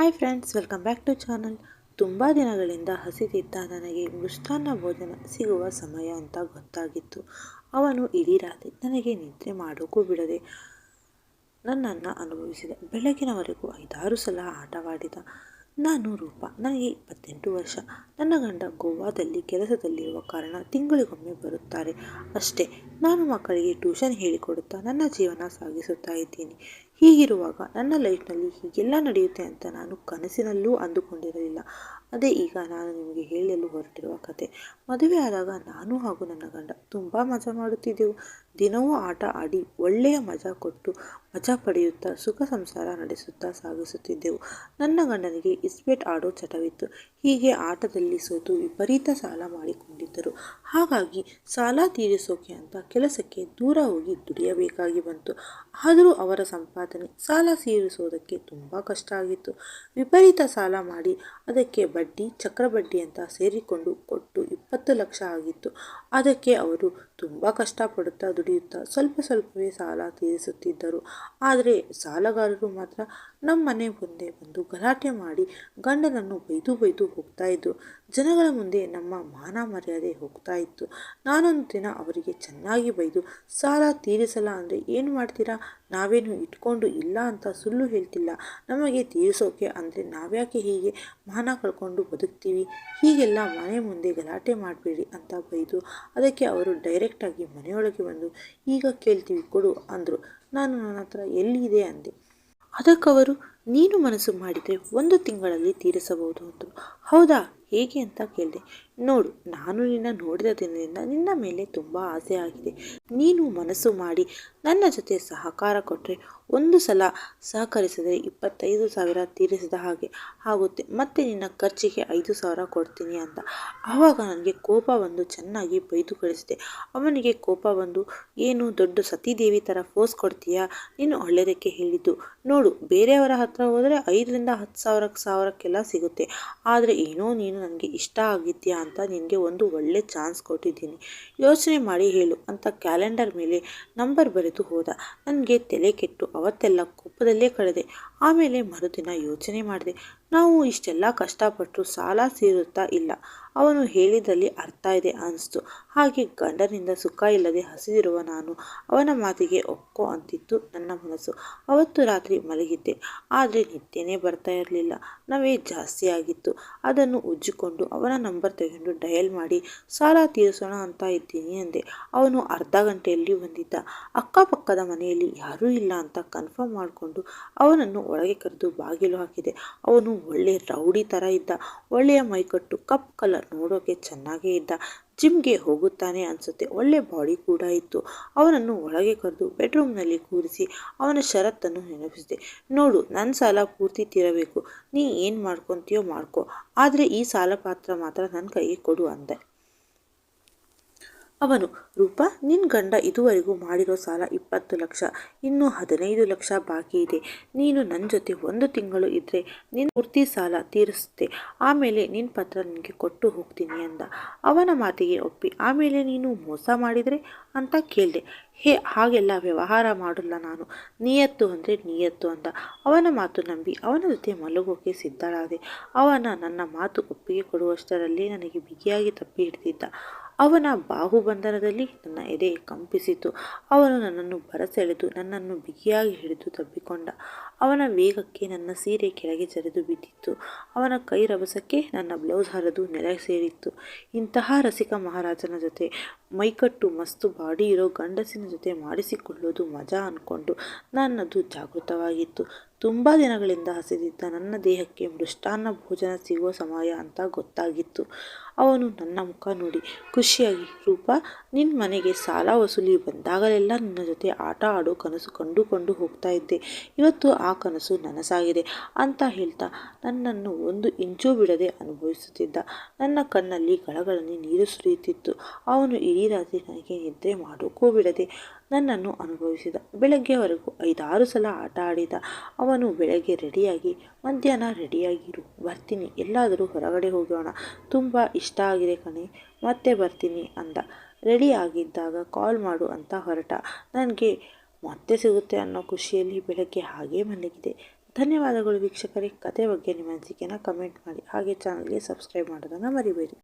Hi friends welcome back to channel ತುಂಬ ದಿನಗಳಿಂದ ಹಸಿದಿದ್ದ ನನಗೆ ಮೃಷ್ಟಾನ್ನ ಭೋಜನ ಸಿಗುವ ಸಮಯ ಅಂತ ಗೊತ್ತಾಗಿತ್ತು. ಅವನು ಇಡೀ ರಾತ್ರಿ ನನಗೆ ನಿದ್ರೆ ಮಾಡೋಕ್ಕೂ ಬಿಡದೆ ನನ್ನನ್ನು ಅನುಭವಿಸಿದೆ. ಬೆಳಗಿನವರೆಗೂ ಐದಾರು ಸಲ ಆಟವಾಡಿದ. ನಾನು ರೂಪ, ನನಗೆ ಇಪ್ಪತ್ತೆಂಟು ವರ್ಷ. ನನ್ನ ಗಂಡ ಗೋವಾದಲ್ಲಿ ಕೆಲಸದಲ್ಲಿರುವ ಕಾರಣ ತಿಂಗಳಿಗೊಮ್ಮೆ ಬರುತ್ತಾರೆ. ಅಷ್ಟೇ, ನಾನು ಮಕ್ಕಳಿಗೆ ಟ್ಯೂಷನ್ ಹೇಳಿಕೊಡುತ್ತಾ ನನ್ನ ಜೀವನ ಸಾಗಿಸುತ್ತಾ ಇದ್ದೀನಿ. ಹೀಗಿರುವಾಗ ನನ್ನ ಲೈಫ್ನಲ್ಲಿ ಹೀಗೆಲ್ಲ ನಡೆಯುತ್ತೆ ಅಂತ ನಾನು ಕನಸಿನಲ್ಲೂ ಅಂದುಕೊಂಡಿರಲಿಲ್ಲ. ಅದೇ ಈಗ ನಾನು ನಿಮಗೆ ಹೇಳಲು ಹೊರಟಿರುವ ಕತೆ. ಮದುವೆ ಆದಾಗ ನಾನು ಹಾಗೂ ನನ್ನ ಗಂಡ ತುಂಬ ಮಜಾ ಮಾಡುತ್ತಿದ್ದೆವು. ದಿನವೂ ಆಟ ಆಡಿ ಒಳ್ಳೆಯ ಮಜಾ ಕೊಟ್ಟು ಮಜಾ ಪಡೆಯುತ್ತಾ ಸುಖ ಸಂಸಾರ ನಡೆಸುತ್ತಾ ಸಾಗಿಸುತ್ತಿದ್ದೆವು. ನನ್ನ ಗಂಡನಿಗೆ ಇಸ್ಪೇಟ್ ಆಡೋ ಚಟವಿತ್ತು. ಹೀಗೆ ಆಟದಲ್ಲಿ ಸೋತು ವಿಪರೀತ ಸಾಲ ಮಾಡಿಕೊಂಡಿದ್ದರು. ಹಾಗಾಗಿ ಸಾಲ ತೀರಿಸೋಕೆ ಅಂತ ಕೆಲಸಕ್ಕೆ ದೂರ ಹೋಗಿ ದುಡಿಯಬೇಕಾಗಿ ಬಂತು. ಆದರೂ ಅವರ ಸಂಪಾದನೆ ಸಾಲ ತೀರಿಸೋದಕ್ಕೆ ತುಂಬ ಕಷ್ಟ ಆಗಿತ್ತು. ವಿಪರೀತ ಸಾಲ ಮಾಡಿ ಅದಕ್ಕೆ ಬಡ್ಡಿ, ಚಕ್ರಬಡ್ಡಿ ಅಂತ ಸೇರಿಕೊಂಡು ಕೊಟ್ಟು ಇಪ್ಪತ್ತು ಲಕ್ಷ ಆಗಿತ್ತು. ಅದಕ್ಕೆ ಅವರು ತುಂಬ ಕಷ್ಟಪಡುತ್ತಾ ದುಡಿಯುತ್ತಾ ಸ್ವಲ್ಪ ಸ್ವಲ್ಪವೇ ಸಾಲ ತೀರಿಸುತ್ತಿದ್ದರು. ಆದರೆ ಸಾಲಗಾರರು ಮಾತ್ರ ನಮ್ಮ ಮನೆ ಮುಂದೆ ಬಂದು ಗಲಾಟೆ ಮಾಡಿ ಗಂಡನನ್ನು ಬೈದು ಬೈದು ಹೋಗ್ತಾ ಇದ್ದರು ಜನಗಳ ಮುಂದೆ ನಮ್ಮ ಮಾನ ಮರ್ಯಾದೆ ಹೋಗ್ತಾ ಇತ್ತು. ನಾನೊಂದು ದಿನ ಅವರಿಗೆ ಚೆನ್ನಾಗಿ ಬೈದು ಸಾಲ ತೀರಿಸಲ್ಲ ಅಂದರೆ ಏನು ಮಾಡ್ತೀರಾ? ನಾವೇನು ಇಟ್ಕೊಂಡು ಇಲ್ಲ ಅಂತ ಸುಳ್ಳು ಹೇಳ್ತಿಲ್ಲ. ನಮಗೆ ತೀರಿಸೋಕೆ ಅಂದರೆ ನಾವ್ಯಾಕೆ ಹೀಗೆ ಮಾನ ಕಳ್ಕೊಂಡು ಬದುಕ್ತೀವಿ? ಹೀಗೆಲ್ಲ ಮನೆ ಮುಂದೆ ಗಲಾಟೆ ಮಾಡಬೇಡಿ ಅಂತ ಬೈದು ಅದಕ್ಕೆ ಅವರು ಡೈರೆಕ್ಟಾಗಿ ಮನೆಯೊಳಗೆ ಬಂದು, ಈಗ ಕೇಳ್ತೀವಿ ಕೊಡು ಅಂದರು. ನಾನು ನನ್ನ ಹತ್ರ ಎಲ್ಲಿದೆ ಅಂದೆ. ಅದಕ್ಕವರು ನೀನು ಮನಸ್ಸು ಮಾಡಿದರೆ ಒಂದು ತಿಂಗಳಲ್ಲಿ ತೀರಿಸಬಹುದು ಅಂದರು ಹೌದಾ? ಹೇಗೆ ಅಂತ ಕೇಳಿದೆ. ನೋಡು, ನಾನು ನಿನ್ನ ನೋಡಿದ ದಿನದಿಂದ ನಿನ್ನ ಮೇಲೆ ತುಂಬ ಆಸೆ ಆಗಿದೆ. ನೀನು ಮನಸ್ಸು ಮಾಡಿ ನನ್ನ ಜೊತೆ ಸಹಕಾರ ಕೊಟ್ಟರೆ ಒಂದು ಸಲ ಸಹಕರಿಸಿದರೆ ಇಪ್ಪತ್ತೈದು ಸಾವಿರ ತೀರಿಸಿದ ಹಾಗೆ ಆಗುತ್ತೆ. ಮತ್ತೆ ನಿನ್ನ ಖರ್ಚಿಗೆ ಐದು ಸಾವಿರ ಕೊಡ್ತೀನಿ ಅಂತ ಆವಾಗ ನನಗೆ ಕೋಪ ಬಂದು ಚೆನ್ನಾಗಿ ಬೈದು ಕಳಿಸಿದೆ. ಅವನಿಗೆ ಕೋಪ ಬಂದು, ಏನು ದೊಡ್ಡ ಸತೀದೇವಿ ಥರ ಫೋರ್ಸ್ ಕೊಡ್ತೀಯಾ? ನೀನು ಒಳ್ಳೆಯದಕ್ಕೆ ಹೇಳಿದ್ದು. ನೋಡು, ಬೇರೆಯವರ ಹತ್ರ ಹೋದರೆ ಐದರಿಂದ ಹತ್ತು ಸಾವಿರ ಸಾವಿರಕ್ಕೆಲ್ಲ ಸಿಗುತ್ತೆ. ಆದರೆ ಏನೋ ನೀನು ನನಗೆ ಇಷ್ಟ ಆಗಿದ್ಯಾ ಅಂತ ನಿನಗೆ ಒಂದು ಒಳ್ಳೆ ಚಾನ್ಸ್ ಕೊಟ್ಟಿದ್ದೀನಿ. ಯೋಚನೆ ಮಾಡಿ ಹೇಳು ಅಂತ ಕ್ಯಾಲೆಂಡರ್ ಮೇಲೆ ನಂಬರ್ ಬರೆದು ಹೋದ. ನನಗೆ ತಲೆ ಕೆಟ್ಟು ಅವತ್ತೆಲ್ಲ ಕೋಪದಲ್ಲೇ ಕಳೆದೆ. ಆಮೇಲೆ ಮರುದಿನ ಯೋಚನೆ ಮಾಡಿದೆ, ನಾವು ಇಷ್ಟೆಲ್ಲ ಕಷ್ಟಪಟ್ಟು ಸಾಲ ಸೇರುತ್ತಾ ಇಲ್ಲ ಅವನು ಹೇಳಿದಲ್ಲಿ ಅರ್ಥ ಇದೆ ಅನಿಸ್ತು ಹಾಗೆ ಗಂಡನಿಂದ ಸುಖ ಇಲ್ಲದೆ ಹಸಿದಿರುವ ನಾನು ಅವನ ಮಾತಿಗೆ ಒಕ್ಕೋ ಅಂತಿತ್ತು ನನ್ನ ಮನಸ್ಸು. ಅವತ್ತು ರಾತ್ರಿ ಮಲಗಿದ್ದೆ. ಆದರೆ ನಿದ್ದೆನೇ ಬರ್ತಾ ಇರಲಿಲ್ಲ. ನಾವೇ ಜಾಸ್ತಿ ಆಗಿತ್ತು. ಅದನ್ನು ಉಜ್ಜಿಕೊಂಡು ಅವನ ನಂಬರ್ ತೆಗೆದು ಡಯಲ್ ಮಾಡಿ, ಸಾಲ ತೀರಿಸೋಣ ಅಂತ ಇದ್ದೀನಿ ಅಂದೆ. ಅವನು ಅರ್ಧ ಗಂಟೆಯಲ್ಲಿ ಬಂದಿದ್ದ. ಅಕ್ಕಪಕ್ಕದ ಮನೆಯಲ್ಲಿ ಯಾರೂ ಇಲ್ಲ ಅಂತ ಕನ್ಫರ್ಮ್ ಮಾಡಿಕೊಂಡು ಅವನನ್ನು ಒಳಗೆ ಕರೆದು ಬಾಗಿಲು ಹಾಕಿದೆ. ಅವನು ಒಳ್ಳೆ ರೌಡಿ ಥರ ಇದ್ದ. ಒಳ್ಳೆಯ ಮೈಕಟ್ಟು, ಕಪ್ ಕಲರ್ ನೋಡೋಕೆ ಚೆನ್ನಾಗೇ ಇದ್ದ. ಜಿಮ್ಗೆ ಹೋಗುತ್ತಾನೆ ಅನಿಸುತ್ತೆ. ಒಳ್ಳೆ ಬಾಡಿ ಕೂಡ ಇತ್ತು. ಅವನನ್ನು ಒಳಗೆ ಕರೆದು ಬೆಡ್ರೂಮ್ನಲ್ಲಿ ಕೂರಿಸಿ ಅವನ ಷರತ್ತನ್ನು ನೆನಪಿಸಿದೆ. ನೋಡು ನನ್ನ ಸಾಲ ಪೂರ್ತಿ ತೀರಬೇಕು. ನೀ ಏನು ಮಾಡ್ಕೊತೀಯೋ ಮಾಡ್ಕೊ. ಆದರೆ ಈ ಸಾಲ ಪಾತ್ರ ಮಾತ್ರ ನನ್ನ ಕೈಗೆ ಕೊಡು ಅಂದೆ. ಅವನು, ರೂಪ ನಿನ್ನ ಗಂಡ ಇದುವರೆಗೂ ಮಾಡಿರೋ ಸಾಲ ಇಪ್ಪತ್ತು ಲಕ್ಷ, ಇನ್ನೂ ಹದಿನೈದು ಲಕ್ಷ ಬಾಕಿ ಇದೆ. ನೀನು ನನ್ನ ಜೊತೆ ಒಂದು ತಿಂಗಳು ಇದ್ದರೆ ನಿನ್ನ ಪೂರ್ತಿ ಸಾಲ ತೀರಿಸುತ್ತೆ. ಆಮೇಲೆ ನಿನ್ನ ಪತ್ರ ನಿನಗೆ ಕೊಟ್ಟು ಹೋಗ್ತೀನಿ ಅಂದ. ಅವನ ಮಾತಿಗೆ ಒಪ್ಪಿ, ಆಮೇಲೆ ನೀನು ಮೋಸ ಮಾಡಿದರೆ? ಅಂತ ಕೇಳಿದೆ. ಹೇ, ಹಾಗೆಲ್ಲ ವ್ಯವಹಾರ ಮಾಡಲ್ಲ ನಾನು. ನಿಯತ್ತು ಅಂದರೆ ನಿಯತ್ತು ಅಂತ ಅವನ ಮಾತು ನಂಬಿ, ಅವನ ಜೊತೆ ಮಲಗೋಕೆ ಸಿದ್ಧಳಾದೆ. ಅವನ ನನ್ನ ಮಾತು ಒಪ್ಪಿಗೆ ಕೊಡುವಷ್ಟರಲ್ಲಿ ನನಗೆ ಬಿಗಿಯಾಗಿ ತಪ್ಪಿ ಹಿಡಿದಿದ್ದ. ಅವನ ಬಾಹುಬಂಧನದಲ್ಲಿ ನನ್ನ ಎದೆ ಕಂಪಿಸಿತು. ಅವನು ನನ್ನನ್ನು ಬರಸೆಳೆದು ನನ್ನನ್ನು ಬಿಗಿಯಾಗಿ ಹಿಡಿದು ತಬ್ಬಿಕೊಂಡ. ಅವನ ವೇಗಕ್ಕೆ ನನ್ನ ಸೀರೆ ಕೆಳಗೆ ಜರಿದು ಬಿದ್ದಿತ್ತು. ಅವನ ಕೈ ರಭಸಕ್ಕೆ ನನ್ನ ಬ್ಲೌಸ್ ಹರಿದು ನೆಲೆ ಸೇರಿತ್ತು. ಇಂತಹ ರಸಿಕ ಮಹಾರಾಜನ ಜೊತೆ ಮೈಕಟ್ಟು ಮಸ್ತು ಬಾಡಿ ಇರೋ ಗಂಡಸಿನ ಜೊತೆ ಮಾಡಿಸಿಕೊಳ್ಳೋದು ಮಜಾ ಅಂದ್ಕೊಂಡು ನನ್ನದು ಜಾಗೃತವಾಗಿತ್ತು. ತುಂಬ ದಿನಗಳಿಂದ ಹಸಿದಿದ್ದ ನನ್ನ ದೇಹಕ್ಕೆ ಮೃಷ್ಟಾನ್ನ ಭೋಜನ ಸಿಗುವ ಸಮಯ ಅಂತ ಗೊತ್ತಾಗಿತ್ತು. ಅವನು ನನ್ನ ಮುಖ ನೋಡಿ ಖುಷಿಯಾಗಿ, ರೂಪ ನಿನ್ನ ಮನೆಗೆ ಸಾಲ ವಸೂಲಿ ಬಂದಾಗಲೆಲ್ಲ ನಿನ್ನ ಜೊತೆ ಆಟ ಆಡೋ ಕನಸು ಕಂಡುಕೊಂಡು ಹೋಗ್ತಾ ಇದ್ದೆ. ಇವತ್ತು ಆ ಕನಸು ನನಸಾಗಿದೆ ಅಂತ ಹೇಳ್ತಾ ನನ್ನನ್ನು ಒಂದು ಇಂಚೂ ಬಿಡದೆ ಅನುಭವಿಸುತ್ತಿದ್ದ. ನನ್ನ ಕಣ್ಣಲ್ಲಿ ಗಳಗಳಲ್ಲಿ ನೀರು ಸುರಿಯುತ್ತಿತ್ತು. ಅವನು ಇಡೀ ರಾತ್ರಿ ನನಗೆ ನಿದ್ರೆ ಮಾಡೋಕ್ಕೂ ಬಿಡದೆ ನನ್ನನ್ನು ಅನುಭವಿಸಿದ. ಬೆಳಗ್ಗೆವರೆಗೂ ಐದಾರು ಸಲ ಆಟ ಆಡಿದ ಅವನು ಬೆಳಗ್ಗೆ ರೆಡಿಯಾಗಿ, ಮಧ್ಯಾಹ್ನ ರೆಡಿಯಾಗಿರು. ಬರ್ತೀನಿ, ಎಲ್ಲಾದರೂ ಹೊರಗಡೆ ಹೋಗೋಣ. ತುಂಬ ಇಷ್ಟ ಆಗಿದೆ ಕಣೆ, ಮತ್ತೆ ಬರ್ತೀನಿ ಅಂದ. ರೆಡಿ ಆಗಿದ್ದಾಗ ಕಾಲ್ ಮಾಡು ಅಂತ ಹೊರಟ. ನನಗೆ ಮತ್ತೆ ಸಿಗುತ್ತೆ ಅನ್ನೋ ಖುಷಿಯಲ್ಲಿ ಬೆಳಗ್ಗೆ ಹಾಗೇ ಮಲಗಿದೆ. ಧನ್ಯವಾದಗಳು ವೀಕ್ಷಕರೇ. ಕತೆ ಬಗ್ಗೆ ನಿಮ್ಮ ಅನಿಸಿಕೆನ ಕಮೆಂಟ್ ಮಾಡಿ. ಹಾಗೆ ಚಾನಲ್ಗೆ ಸಬ್ಸ್ಕ್ರೈಬ್ ಮಾಡೋದನ್ನು ಮರಿಬೇಡಿ.